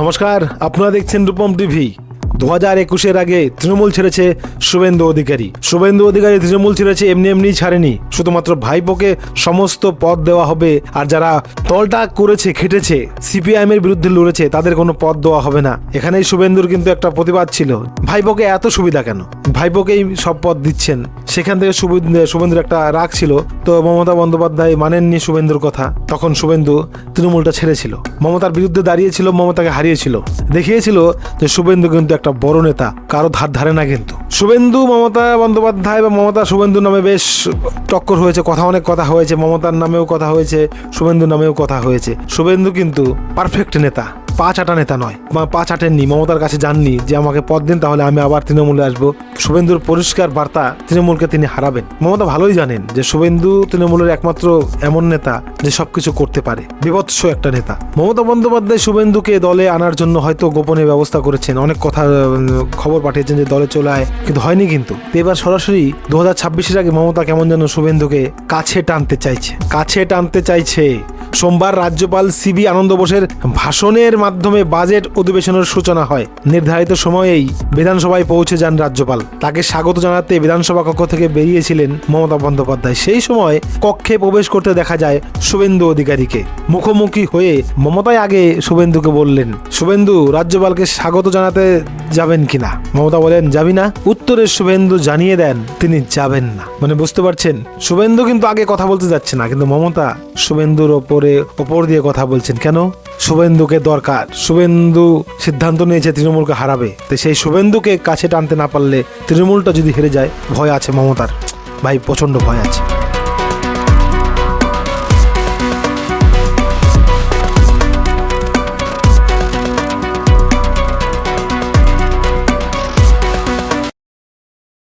নমস্কার, আপনারা দেখছেন রূপম টিভি। দু হাজার একুশের আগে তৃণমূল ছেড়েছে শুভেন্দু অধিকারী। শুভেন্দু অধিকারী তৃণমূল ছেড়েছে এমনি এমনি ছাড়েনি। শুধুমাত্র ভাইপোকে সমস্ত পদ দেওয়া হবে, আর যারা দলটা করেছে, খেটেছে সিপিআইএম এর বিরুদ্ধে লড়েছে, তাদের কোনো পদ দেওয়া হবে না। এখানেই শুভেন্দুর কিন্তু একটা প্রতিবাদ ছিল। ভাইপোকে এত সুবিধা কেন? ভাইপোকেই সব পদ দিচ্ছেন। সেখান থেকে শুভেন্দু- শুভেন্দুর একটা রাগ ছিল। তো মমতা বন্দ্যোপাধ্যায় মানেননি শুভেন্দুর কথা। তখন শুভেন্দু তৃণমূলটা ছেড়েছিল। মমতার বিরুদ্ধে দাঁড়িয়েছিল, মমতাকে হারিয়েছিল। দেখিয়েছিল যে শুভেন্দু কিন্তু একটা বড় নেতা, কারও ধার ধারে না কিন্তু। শুভেন্দু, মমতা বন্দ্যোপাধ্যায় বা মমতা শুভেন্দু নামে বেশ টক্কর হয়েছে, কথা অনেক কথা হয়েছে, মমতার নামেও কথা হয়েছে শুভেন্দু নামেও কথা হয়েছে। শুভেন্দু কিন্তু পারফেক্ট নেতা। পা চাটা নেতা নয় পা চাটেননি, মমতার কাছে যাননি যে আমাকে পদ দিন, তাহলে আমি আবার তৃণমূলে আসব। শুভেন্দুর পরিষ্কার বার্তা তৃণমূলকে তিনি হারাবেন। মমতা ভালোই জানেন যে শুভেন্দু তৃণমূলের একমাত্র এমন নেতা যে সবকিছু করতে পারে, বিভৎস একটা নেতা। মমতা বন্দ্যোপাধ্যায় শুভেন্দুকে দলে আনার জন্য হয়তো গোপনে ব্যবস্থা করেছেন, অনেক কথা খবর পাঠিয়েছেন যে দলে চলে আয়, কিন্তু হয়নি কিন্তু। এবার সরাসরি দু হাজার ছাব্বিশের আগে মমতা কেমন যেন শুভেন্দুকে কাছে টানতে চাইছে, কাছে টানতে চাইছে। সোমবার রাজ্যপাল সিবি আনন্দ বোসের ভাষণের মাধ্যমে বাজেট অধিবেশনের সূচনা হয়। নির্ধারিত সময়েই বিধানসভায় পৌঁছে যান রাজ্যপাল। তাকে স্বাগত জানাতে বিধানসভা কক্ষ থেকে বেরিয়েছিলেন মমতা বন্দ্যোপাধ্যায়। সেই সময় কক্ষে প্রবেশ করতে দেখা যায় শুভেন্দু অধিকারীকে। মুখোমুখি হয়ে মমতাই আগে শুভেন্দুকে বললেন। শুভেন্দু, রাজ্যপালকে স্বাগত জানাতে যাবেন কিনা? মমতা বলেন, যাবি না? উত্তরে শুভেন্দু জানিয়ে দেন, তিনি যাবেন না। মানে বুঝতে পারছেন? শুভেন্দু কিন্তু আগে কথা বলতে যাচ্ছে না, কিন্তু মমতা শুভেন্দুর ওপরে, ওপর দিয়ে কথা বলছেন। কেন? শুভেন্দুকে দরকার। শুভেন্দু সিদ্ধান্ত নিয়েছে তৃণমূলকে হারাবে। তো সেই শুভেন্দুকে কাছে টানতে না পারলে তৃণমূলটা যদি হেরে যায়, ভয় আছে মমতার। ভাই প্রচণ্ড ভয় আছে।